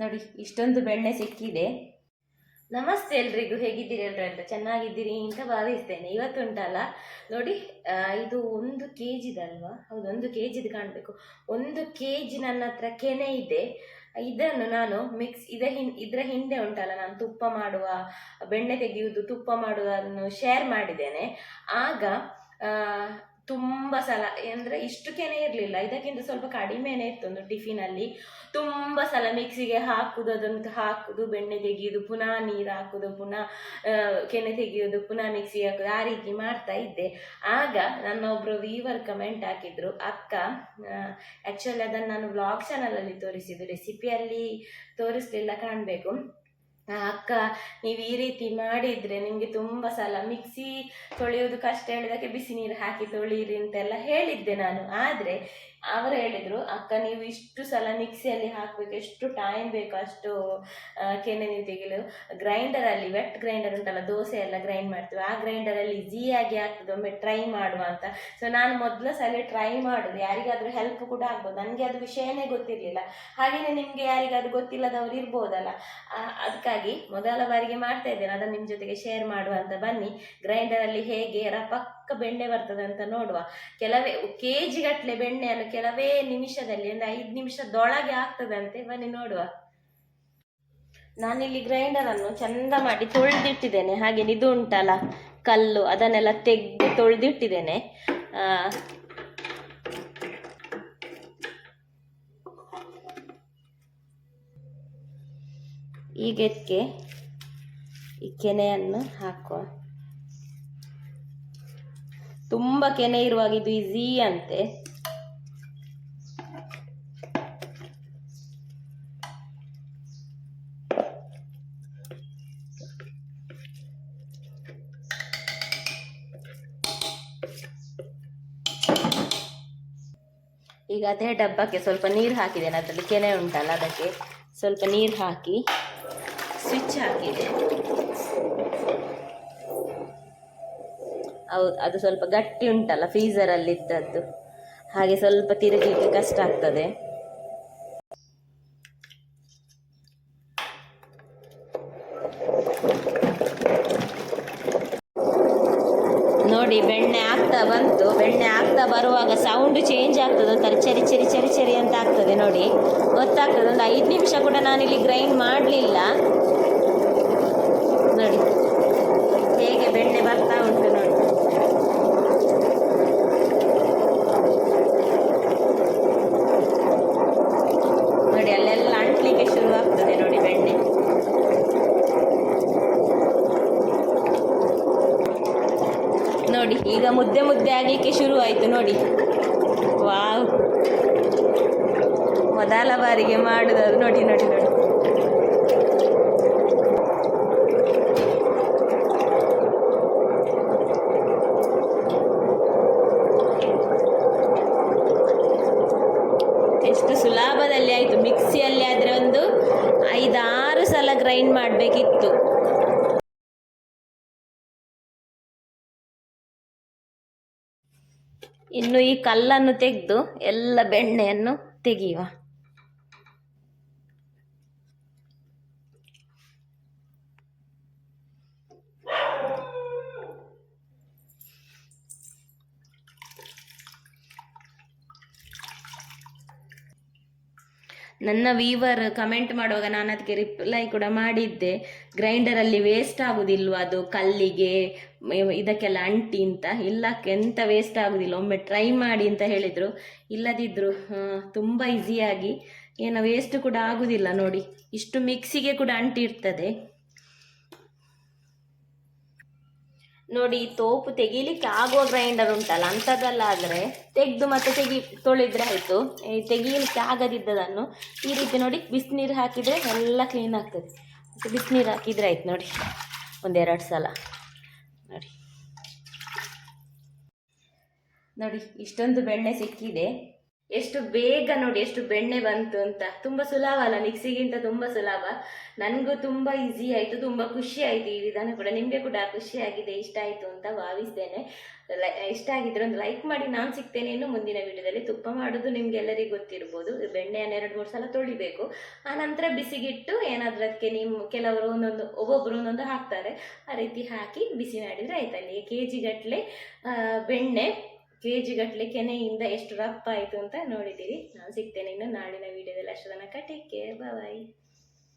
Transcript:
ನೋಡಿ, ಇಷ್ಟೊಂದು ಬೆಣ್ಣೆ ಸಿಕ್ಕಿದೆ. ನಮಸ್ತೆ ಎಲ್ರಿಗೂ, ಹೇಗಿದ್ದೀರಿ ಎಲ್ರು ಅಂತ? ಚೆನ್ನಾಗಿದ್ದೀರಿ ಅಂತ ಭಾವಿಸ್ತೇನೆ. ಇವತ್ತುಂಟಲ್ಲ, ನೋಡಿ ಇದು ಒಂದು ಕೆ ಜಿದಲ್ವಾ ಹೌದು, ಒಂದು ಕೆ ಜಿದು ಕಾಣಬೇಕು. ಒಂದು ಕೆ ಜಿ ನನ್ನ ಹತ್ರ ಕೆನೆ ಇದೆ. ಇದನ್ನು ನಾನು ಮಿಕ್ಸ್, ಇದ ಹಿನ್, ಇದರ ಹಿಂದೆ ಉಂಟಲ್ಲ, ನಾನು ತುಪ್ಪ ಮಾಡುವ, ಬೆಣ್ಣೆ ತೆಗೆಯುವುದು, ತುಪ್ಪ ಮಾಡುವುದನ್ನು ಶೇರ್ ಮಾಡಿದ್ದೇನೆ. ಆಗ ತುಂಬ ಸಲ, ಅಂದರೆ ಇಷ್ಟು ಕೆನೆ ಇರಲಿಲ್ಲ. ಇದಕ್ಕಿಂತ ಸ್ವಲ್ಪ ಕಡಿಮೆನೇ ಇತ್ತು ಒಂದು ಟಿಫಿನಲ್ಲಿ. ತುಂಬ ಸಲ ಮಿಕ್ಸಿಗೆ ಹಾಕುದು, ಅದನ್ನು ಹಾಕುದು, ಬೆಣ್ಣೆ ತೆಗೆಯೋದು, ಪುನಃ ನೀರು ಹಾಕುದು, ಪುನಃ ಕೆನೆ ತೆಗೆಯೋದು, ಪುನಃ ಮಿಕ್ಸಿಗೆ ಹಾಕುದು, ಆ ರೀತಿ ಮಾಡ್ತಾ ಇದ್ದೆ. ಆಗ ನನ್ನ ಒಬ್ಬರು ವೀವರ್ ಕಮೆಂಟ್ ಹಾಕಿದ್ರು, ಅಕ್ಕ ಆ್ಯಕ್ಚುಲಿ ಅದನ್ನು ನಾನು ಬ್ಲಾಗ್ ಚಾನಲಲ್ಲಿ ತೋರಿಸಿದ್ದು ರೆಸಿಪಿಯಲ್ಲಿ ತೋರಿಸ್ಲಿಲ್ಲ, ಕಾಣಬೇಕು. ಅಕ್ಕ, ನೀವು ಈ ರೀತಿ ಮಾಡಿದರೆ ನಿಮಗೆ ತುಂಬ ಸಲ ಮಿಕ್ಸಿ ತೊಳೆಯೋದು ಕಷ್ಟ ಹೇಳಿದಕ್ಕೆ ಬಿಸಿ ನೀರು ಹಾಕಿ ತೊಳೀರಿ ಅಂತೆಲ್ಲ ಹೇಳಿದ್ದೆ ನಾನು. ಆದರೆ ಅವರು ಹೇಳಿದರು, ಅಕ್ಕ, ನೀವು ಇಷ್ಟು ಸಲ ಮಿಕ್ಸಿಯಲ್ಲಿ ಹಾಕಬೇಕು, ಎಷ್ಟು ಟೈಮ್ ಬೇಕು ಅಷ್ಟು ಕೆನೆ ನೀವು ತೆಗೆಯಲು. ಗ್ರೈಂಡರಲ್ಲಿ ವೆಟ್ ಗ್ರೈಂಡರ್ ಉಂಟಲ್ಲ, ದೋಸೆ ಎಲ್ಲ ಗ್ರೈಂಡ್ ಮಾಡ್ತೀವಿ. ಆ ಗ್ರೈಂಡರಲ್ಲಿ ಈಸಿಯಾಗಿ ಆಗ್ತದೆ, ಒಮ್ಮೆ ಟ್ರೈ ಮಾಡುವ ಅಂತ. ಸೊ ನಾನು ಮೊದಲ ಸಲ ಟ್ರೈ ಮಾಡೋದು. ಯಾರಿಗಾದರೂ ಹೆಲ್ಪ್ ಕೂಡ ಆಗ್ಬೋದು. ನನಗೆ ಅದು ವಿಷಯನೇ ಗೊತ್ತಿರಲಿಲ್ಲ. ಹಾಗೆಯೇ ನಿಮಗೆ ಯಾರಿಗಾದ್ರೂ ಗೊತ್ತಿಲ್ಲದವ್ರು ಇರ್ಬೋದಲ್ಲ. ಅದಕ್ಕಾಗಿ ಮೊದಲ ಬಾರಿಗೆ ಮಾಡ್ತಾ ಇದ್ದೇನೆ. ಅದನ್ನು ನಿಮ್ಮ ಜೊತೆಗೆ ಶೇರ್ ಮಾಡುವ ಅಂತ. ಬನ್ನಿ ಗ್ರೈಂಡರಲ್ಲಿ ಹೇಗೆ ರಪಕ್ಕ ಬೆಣ್ಣೆ ಬರ್ತದೆ ಅಂತ ನೋಡುವ. ಕೆಲವೇ ಕೆ ಜಿ ಗಟ್ಟಲೆ ಬೆಣ್ಣೆಯನ್ನು ಕೆಲವೇ ನಿಮಿಷದಲ್ಲಿ ಒಂದು ಐದು ನಿಮಿಷದೊಳಗೆ ಆಗ್ತದಂತೆ ಬನ್ನಿ ನೋಡುವ. ನಾನಿಲ್ಲಿ ಗ್ರೈಂಡರ್ ಅನ್ನು ಚಂದ ಮಾಡಿ ತೊಳೆದಿಟ್ಟಿದ್ದೇನೆ. ಹಾಗೆ ಇದು ಉಂಟಲ್ಲ, ಕಲ್ಲು, ಅದನ್ನೆಲ್ಲ ತೆಗೆದು ತೊಳೆದಿಟ್ಟಿದ್ದೇನೆ. ಈಗ ಇದಕ್ಕೆ ಈ ಕೆನೆಯನ್ನು ಹಾಕುವ. ತುಂಬ ಕೆನೆ ಇರುವಾಗ ಇದು ಈಸಿ ಅಂತೆ. ಈಗ ಅದೇ ಡಬ್ಬಕ್ಕೆ ಸ್ವಲ್ಪ ನೀರು ಹಾಕಿದ್ದೇನೆ ಅದರಲ್ಲಿ ಕೆನೆ ಉಂಟಲ್ಲ, ಅದಕ್ಕೆ ಸ್ವಲ್ಪ ನೀರು ಹಾಕಿ ಸ್ವಿಚ್ ಹಾಕಿದೆ ಹೌದು, ಅದು ಸ್ವಲ್ಪ ಗಟ್ಟಿ ಉಂಟಲ್ಲ ಫ್ರೀಸರಲ್ಲಿ ಇದ್ದದ್ದು ಹಾಗೆ ಸ್ವಲ್ಪ ತಿರುಗಲಿಕ್ಕೆ ಕಷ್ಟ ಆಗ್ತದೆ ನೋಡಿ ಬೆಣ್ಣೆ ಆಗ್ತಾ ಬಂತು. ಬೆಣ್ಣೆ ಆಗ್ತಾ ಬರುವಾಗ ಸೌಂಡ್ ಚೇಂಜ್ ಆಗ್ತದೆ ಒಂಥರ ಚರಿ ಚರಿ ಚರಿ ಚರಿ ಅಂತ ಆಗ್ತದೆ ನೋಡಿ. ಗೊತ್ತಾಗ್ತದೆ. ಒಂದು ಐದು ನಿಮಿಷ ಕೂಡ ನಾನಿಲ್ಲಿ ಗ್ರೈಂಡ್ ಮಾಡಲಿಲ್ಲ ನೋಡಿ ಹೇಗೆ ಬೆಣ್ಣೆ ಬರ್ತಾ ಉಂಟು ನೋಡಿ ನೋಡಿ ಅಲ್ಲೆಲ್ಲ ಅಂಟ್ಲಿಕ್ಕೆ ಶುರು ಆಗ್ತದೆ ನೋಡಿ ಬೆಣ್ಣೆ ನೋಡಿ. ಈಗ ಮುದ್ದೆ ಮುದ್ದೆ ಆಗಲಿಕ್ಕೆ ಶುರು ಆಯಿತು ನೋಡಿ. ವಾವ್. ಮೊದಲ ಬಾರಿಗೆ ಮಾಡುವುದು ನೋಡಿ ನೋಡಿ ನೋಡಿ. ಎಷ್ಟು ಸುಲಭದಲ್ಲಿ ಆಯಿತು. ಮಿಕ್ಸಿಯಲ್ಲಿ ಆದರೆ ಒಂದು ಐದಾರು ಸಲ ಗ್ರೈಂಡ್ ಮಾಡಬೇಕಿತ್ತು. ಇನ್ನು ಈ ಕಲ್ಲನ್ನು ತೆಗೆದು ಎಲ್ಲ ಬೆಣ್ಣೆಯನ್ನು ತೆಗೆಯುವ. ನನ್ನ ವೀವರ್ ಕಮೆಂಟ್ ಮಾಡುವಾಗ ನಾನು ಅದಕ್ಕೆ ರಿಪ್ಲೈ ಕೂಡ ಮಾಡಿದ್ದೆ. ಗ್ರೈಂಡರಲ್ಲಿ ವೇಸ್ಟ್ ಆಗುದಿಲ್ವಾ ಅದು? ಕಲ್ಲಿಗೆ, ಇದಕ್ಕೆಲ್ಲ ಅಂಟಿ ಅಂತ? ಇಲ್ಲ, ಎಂತ ವೇಸ್ಟ್ ಆಗುದಿಲ್ಲ? ಒಮ್ಮೆ ಟ್ರೈ ಮಾಡಿ ಅಂತ ಹೇಳಿದರು. ಇಲ್ಲದಿದ್ದರು ತುಂಬ ಈಸಿಯಾಗಿ ಏನೋ ವೇಸ್ಟ್ ಕೂಡ ಆಗುದಿಲ್ಲ ನೋಡಿ. ಇಷ್ಟು ಮಿಕ್ಸಿಗೆ ಕೂಡ ಅಂಟಿ ನೋಡಿ ತೋಪು ತೆಗೀಲಿಕ್ಕೆ ಆಗೋ ಗ್ರೈಂಡರ್ ಉಂಟಲ್ಲ, ಅಂಥದ್ದಲ್ಲಾದರೆ ತೆಗೆದು ಮತ್ತೆ ತೆಗಿ, ತೊಳೆದ್ರೆ ಆಯಿತು. ತೆಗೀಲಿಕ್ಕೆ ಆಗದಿದ್ದದನ್ನು ಈ ರೀತಿ ನೋಡಿ, ಬಿಸಿನೀರು ಹಾಕಿದರೆ ಎಲ್ಲ ಕ್ಲೀನ್ ಆಗ್ತದೆ. ಮತ್ತು ಬಿಸಿನೀರು ಹಾಕಿದರೆ ಆಯ್ತು ನೋಡಿ, ಒಂದೆರಡು ಸಲ. ನೋಡಿ. ನೋಡಿ, ಇಷ್ಟೊಂದು ಬೆಣ್ಣೆ ಸಿಕ್ಕಿದೆ. ಎಷ್ಟು ಬೇಗ ನೋಡಿ ಎಷ್ಟು ಬೆಣ್ಣೆ ಬಂತು ಅಂತ. ತುಂಬ ಸುಲಭ ಅಲ್ಲ, ಮಿಕ್ಸಿಗಿಂತ ತುಂಬ ಸುಲಭ. ನನಗೂ ತುಂಬ ಈಸಿ ಆಯಿತು, ತುಂಬ ಖುಷಿ ಆಯಿತು ಈ ವಿಧಾನ ಕೂಡ. ನಿಮಗೆ ಕೂಡ ಖುಷಿ ಆಗಿದೆ, ಇಷ್ಟ ಆಯಿತು ಅಂತ ಭಾವಿಸ್ತೇನೆ. ಇಷ್ಟ ಆಗಿದ್ರೆ ಒಂದು ಲೈಕ್ ಮಾಡಿ, ನಾನು ಸಿಗ್ತೇನೆ ಇನ್ನು ಮುಂದಿನ ವಿಡಿಯೋದಲ್ಲಿ. ತುಪ್ಪ ಮಾಡೋದು ನಿಮಗೆಲ್ಲರಿಗೂ ಗೊತ್ತಿರ್ಬೋದು. ಬೆಣ್ಣೆಯನ್ನು ಎರಡು, ಮೂರು ಸಲ ತೊಳಿಬೇಕು. ಆನಂತರ ಬಿಸಿಗಿಟ್ಟು, ಏನಾದರೂ ಅದಕ್ಕೆ ನಿಮ್ಮ ಕೆಲವರು ಒಂದೊಂದು ಒಬ್ಬೊಬ್ಬರು ಒಂದೊಂದು ಹಾಕ್ತಾರೆ. ಆ ರೀತಿ ಹಾಕಿ ಬಿಸಿ ಮಾಡಿದರೆ ಆಯ್ತು. ಅಲ್ಲಿಗೆ ಕೆ ಜಿಗಟ್ಟಲೆ ಬೆಣ್ಣೆ ಕೆ ಗಟ್ಟಲೆ ಕೆನೆಯಿಂದ ಎಷ್ಟು ರಪ್ಪ ಆಯಿತು ಅಂತ ನೋಡಿದ್ದೀರಿ. ನಾನು ಸಿಗ್ತೇನೆ ಇನ್ನು ನಾಳಿನ ವಿಡಿಯೋದಲ್ಲಿ ಅಷ್ಟು ತನಕ ಟೇಕ್ ಕೇರ್ ಬಾಯ್